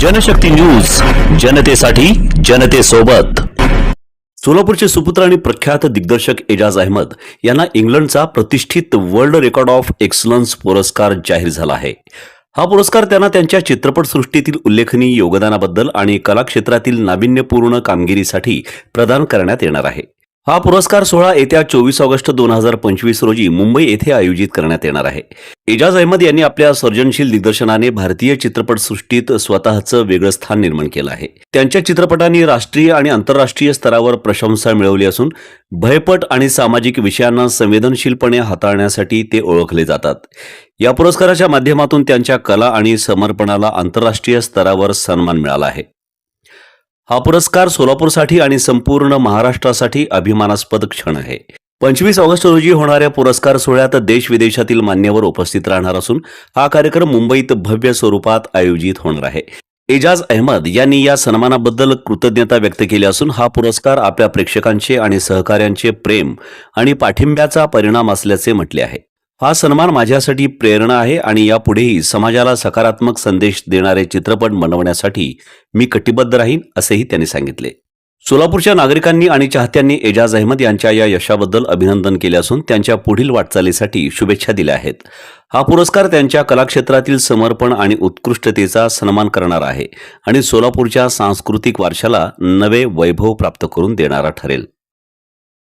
Janshakti news जनतेसाठी जनतेसोबत. सोलापूरचे सुपुत्र आणि प्रख्यात दिग्दर्शक एजाज अहमद यांना इंग्लंडचा प्रतिष्ठित वर्ल्ड रेकॉर्ड ऑफ एक्सलन्स पुरस्कार जाहीर झाला आहे. हा पुरस्कार त्यांना त्यांच्या चित्रपटसृष्टीतील उल्लेखनीय योगदानाबद्दल आणि कलाक्षेत्रातील नाविन्यपूर्ण कामगिरीसाठी प्रदान करण्यात येणार आहे. हा पुरस्कार सोहळा येत्या चोवीस ऑगस्ट दोन हजार पंचवीस रोजी मुंबई येथे आयोजित करण्यात येणार आहे. एजाज अहमद यांनी आपल्या सर्जनशील दिग्दर्शनाने भारतीय चित्रपटसृष्टीत स्वतःचं वेगळं स्थान निर्माण केलं आहे. त्यांच्या चित्रपटांनी राष्ट्रीय आणि आंतरराष्ट्रीय स्तरावर प्रशंसा मिळवली असून भयपट आणि सामाजिक विषयांना संवेदनशीलपणे हाताळण्यासाठी ते ओळखले जातात. या पुरस्काराच्या माध्यमातून त्यांच्या कला आणि समर्पणाला आंतरराष्ट्रीय स्तरावर सन्मान मिळाला आहे. हा पुरस्कार सोलापूरसाठी आणि संपूर्ण महाराष्ट्रासाठी अभिमानास्पद क्षण आहे. पंचवीस ऑगस्ट रोजी होणाऱ्या पुरस्कार सोहळ्यात देश विदेशातील मान्यवर उपस्थित राहणार असून हा कार्यक्रम मुंबईत भव्य स्वरूपात आयोजित होणार आहे. एजाज अहमद यांनी या सन्मानाबद्दल कृतज्ञता व्यक्त केली असून हा पुरस्कार आपल्या प्रेक्षकांचे आणि सहकाऱ्यांचे प्रेम आणि पाठिंब्याचा परिणाम असल्याचे म्हटले आहे. हा सन्मान माझ्यासाठी प्रेरणा आहे आणि यापुढेही समाजाला सकारात्मक संदेश देणारे चित्रपट बनवण्यासाठी मी कटिबद्ध राहीन असेही त्यांनी सांगितले. सोलापूरच्या नागरिकांनी आणि चाहत्यांनी एजाज अहमद यांच्या या यशाबद्दल अभिनंदन केले असून त्यांच्या पुढील वाटचालीसाठी शुभेच्छा दिल्या आहेत. हा पुरस्कार त्यांच्या कलाक्षेत्रातील समर्पण आणि उत्कृष्टतेचा सन्मान करणार आहे आणि सोलापूरच्या सांस्कृतिक वारशाला नवे वैभव प्राप्त करून देणारा ठरेल.